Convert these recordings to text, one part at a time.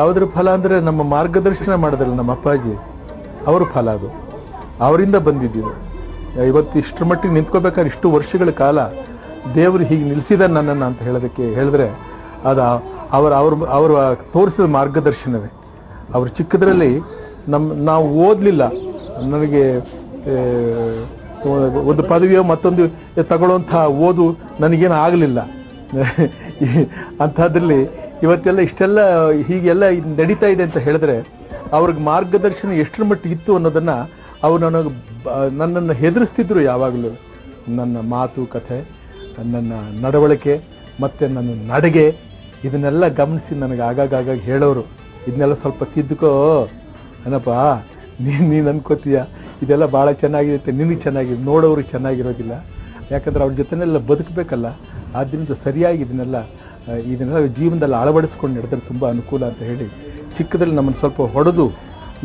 ಯಾವುದ್ರ ಫಲ ಅಂದ್ರೆ ನಮ್ಮ ಮಾರ್ಗದರ್ಶನ ಮಾಡಿದ್ರಲ್ಲ ನಮ್ಮ ಅಪ್ಪಾಜಿ, ಅವ್ರ ಫಲ ಅದು. ಅವರಿಂದ ಬಂದಿದ್ದೀವಿ. ಇವತ್ತು ಇಷ್ಟರ ಮಟ್ಟಿಗೆ ನಿಂತ್ಕೋಬೇಕಾದ್ರೆ ಇಷ್ಟು ವರ್ಷಗಳ ಕಾಲ ದೇವರು ಹೀಗೆ ನಿಲ್ಸಿದ ನನ್ನನ್ನು ಅಂತ ಹೇಳೋದಕ್ಕೆ ಹೇಳಿದ್ರೆ ಅದು ಅವರ ಅವ್ರ ಅವರು ತೋರಿಸಿದ ಮಾರ್ಗದರ್ಶನವೇ. ಅವ್ರ ಚಿಕ್ಕದ್ರಲ್ಲಿ ನಮ್ಮ ನಾವು ಓದಲಿಲ್ಲ. ನನಗೆ ಒಂದು ಪದವಿಯೋ ಮತ್ತೊಂದು ತಗೊಳ್ಳುವಂಥ ಓದು ನನಗೇನು ಆಗಲಿಲ್ಲ. ಅಂಥದ್ರಲ್ಲಿ ಇವತ್ತೆಲ್ಲ ಇಷ್ಟೆಲ್ಲ ಹೀಗೆಲ್ಲ ನಡೀತಾ ಇದೆ ಅಂತ ಹೇಳಿದ್ರೆ ಅವ್ರಿಗೆ ಮಾರ್ಗದರ್ಶನ ಎಷ್ಟರ ಮಟ್ಟಿಗೆ ಇತ್ತು ಅನ್ನೋದನ್ನ ಅವ್ರು ನನಗೆ ನನ್ನನ್ನು ಹೆದರಿಸ್ತಿದ್ರು ಯಾವಾಗಲೂ. ನನ್ನ ಮಾತು, ಕಥೆ, ನನ್ನ ನಡವಳಿಕೆ, ಮತ್ತು ನನ್ನ ನಡಿಗೆ, ಇದನ್ನೆಲ್ಲ ಗಮನಿಸಿ ನನಗೆ ಆಗಾಗ ಆಗಾಗ ಹೇಳೋರು. ಇದನ್ನೆಲ್ಲ ಸ್ವಲ್ಪ ತಿದ್ದುಕೋ. ಏನಪ್ಪ, ನೀನು ನೀನು ಅನ್ಕೋತೀಯ? ಇದೆಲ್ಲ ಭಾಳ ಚೆನ್ನಾಗಿರುತ್ತೆ, ನಿನಗೆ ಚೆನ್ನಾಗಿದೆ ನೋಡೋರು ಚೆನ್ನಾಗಿರೋದಿಲ್ಲ. ಯಾಕಂದ್ರೆ ಅವ್ರ ಜೊತೆನೆಲ್ಲ ಬದುಕಬೇಕಲ್ಲ. ಆದ್ದರಿಂದ ಸರಿಯಾಗಿ ಇದನ್ನೆಲ್ಲ ಇದನ್ನೆಲ್ಲ ಜೀವನದಲ್ಲಿ ಅಳವಡಿಸ್ಕೊಂಡು ನಡೆದ್ರೆ ತುಂಬ ಅನುಕೂಲ ಅಂತ ಹೇಳಿ ಚಿಕ್ಕದಲ್ಲಿ ನಮ್ಮನ್ನು ಸ್ವಲ್ಪ ಹೊಡೆದು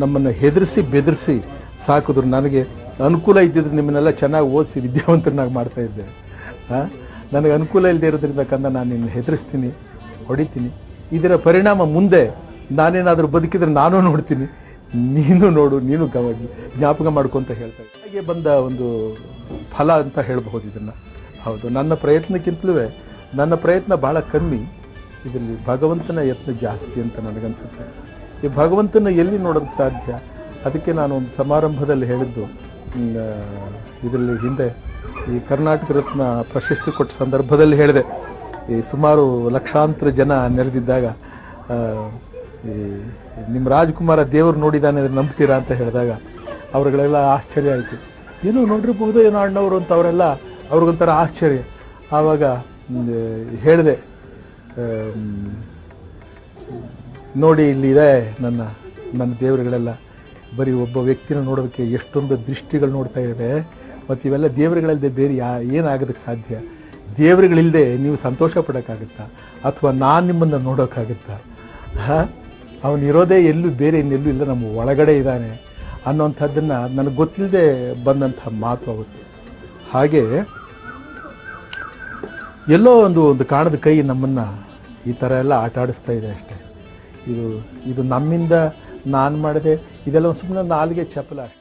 ನಮ್ಮನ್ನು ಹೆದರಿಸಿ ಬೆದರಿಸಿ ಸಾಕಿದ್ರು. ನನಗೆ ಅನುಕೂಲ ಇದ್ದಿದ್ರೆ ನಿಮ್ಮನ್ನೆಲ್ಲ ಚೆನ್ನಾಗಿ ಓದಿಸಿ ವಿದ್ಯಾವಂತರನ್ನಾಗಿ ಮಾಡ್ತಾ ಇದ್ದೆ. ಹಾಂ ನನಗೆ ಅನುಕೂಲ ಇಲ್ಲದೆ ಇರೋದ್ರಿಂದ ಕಂದ ನಾನು ನಿನ್ನ ಹೆದರಿಸ್ತೀನಿ, ಹೊಡಿತೀನಿ. ಇದರ ಪರಿಣಾಮ ಮುಂದೆ ನಾನೇನಾದರೂ ಬದುಕಿದ್ರೆ ನಾನು ನೋಡ್ತೀನಿ, ನೀನು ನೋಡು, ನೀನು ಗವಾಗಿ ಜ್ಞಾಪಕ ಮಾಡ್ಕೊಂತ ಹೇಳ್ತಾ. ಹಾಗೆ ಬಂದ ಒಂದು ಫಲ ಅಂತ ಹೇಳಬಹುದು ಇದನ್ನ. ಹೌದು, ನನ್ನ ಪ್ರಯತ್ನಕ್ಕಿಂತಲೂ ನನ್ನ ಪ್ರಯತ್ನ ಬಹಳ ಕಮ್ಮಿ. ಇದರಲ್ಲಿ ಭಗವಂತನ ಯತ್ನ ಜಾಸ್ತಿ ಅಂತ ನನಗನ್ಸುತ್ತೆ. ಈ ಭಗವಂತನ ಎಲ್ಲಿ ನೋಡೋದು ಸಾಧ್ಯ? ಅದಕ್ಕೆ ನಾನು ಒಂದು ಸಮಾರಂಭದಲ್ಲಿ ಹೇಳಿದ್ದು ಇದರಲ್ಲಿ ಹಿಂದೆ ಈ ಕರ್ನಾಟಕ ರತ್ನ ಪ್ರಶಸ್ತಿ ಕೊಟ್ಟ ಸಂದರ್ಭದಲ್ಲಿ ಹೇಳಿದೆ. ಈ ಸುಮಾರು ಲಕ್ಷಾಂತರ ಜನ ನೆರೆದಿದ್ದಾಗ ಈ ನಿಮ್ಮ ರಾಜ್ಕುಮಾರ ದೇವರು ನೋಡಿದಾನೆ ಅಂದ್ರೆ ನಂಬ್ತೀರಾ ಅಂತ ಹೇಳಿದಾಗ ಅವ್ರುಗಳೆಲ್ಲ ಆಶ್ಚರ್ಯ ಆಯಿತು. ಏನು ನೋಡಿರ್ಬಹುದು ಏನೋ ಅಣ್ಣವರು ಅಂತ ಅವರೆಲ್ಲ ಅವ್ರಿಗೊಂಥರ ಆಶ್ಚರ್ಯ. ಆವಾಗ ಹೇಳಿದೆ ನೋಡಿ ಇಲ್ಲಿ ಇದೆ ನನ್ನ ನನ್ನ ದೇವರುಗಳೆಲ್ಲ. ಬರೀ ಒಬ್ಬ ವ್ಯಕ್ತಿನ ನೋಡೋದಕ್ಕೆ ಎಷ್ಟೊಂದು ದೃಷ್ಟಿಗಳು ನೋಡ್ತಾ ಇದೆ ಮತ್ತು ಇವೆಲ್ಲ ದೇವರುಗಳಲ್ಲದೆ ಬೇರೆ ಯಾ, ಏನಾಗೋದಕ್ಕೆ ಸಾಧ್ಯ? ದೇವರುಗಳಿಲ್ಲದೆ ನೀವು ಸಂತೋಷ ಪಡೋಕ್ಕಾಗುತ್ತಾ ಅಥವಾ ನಾನು ನಿಮ್ಮನ್ನು ನೋಡೋಕ್ಕಾಗುತ್ತಾ? ಹಾಂ? ಇರೋದೇ ಎಲ್ಲೂ ಬೇರೆ ಇನ್ನೆಲ್ಲೂ ಇಲ್ಲ, ನಮ್ಮ ಒಳಗಡೆ ಇದ್ದಾನೆ ಅನ್ನೋಂಥದ್ದನ್ನು ನನಗೆ ಗೊತ್ತಿಲ್ಲದೆ ಬಂದಂಥ ಮಾತು ಅವತ್ತು. ಹಾಗೆ ಎಲ್ಲೋ ಒಂದು ಒಂದು ಕಾಣದ ಕೈ ನಮ್ಮನ್ನು ಈ ಥರ ಎಲ್ಲ ಆಟ ಆಡಿಸ್ತಾ ಇದೆ ಅಷ್ಟೇ. ಇದು ಇದು ನಮ್ಮಿಂದ ನಾನು ಮಾಡಿದೆ, ಇದೆಲ್ಲ ಸುಮ್ಮನೆ ನಾಲ್ಗೆ ಚಪಲ ಅಷ್ಟೇ.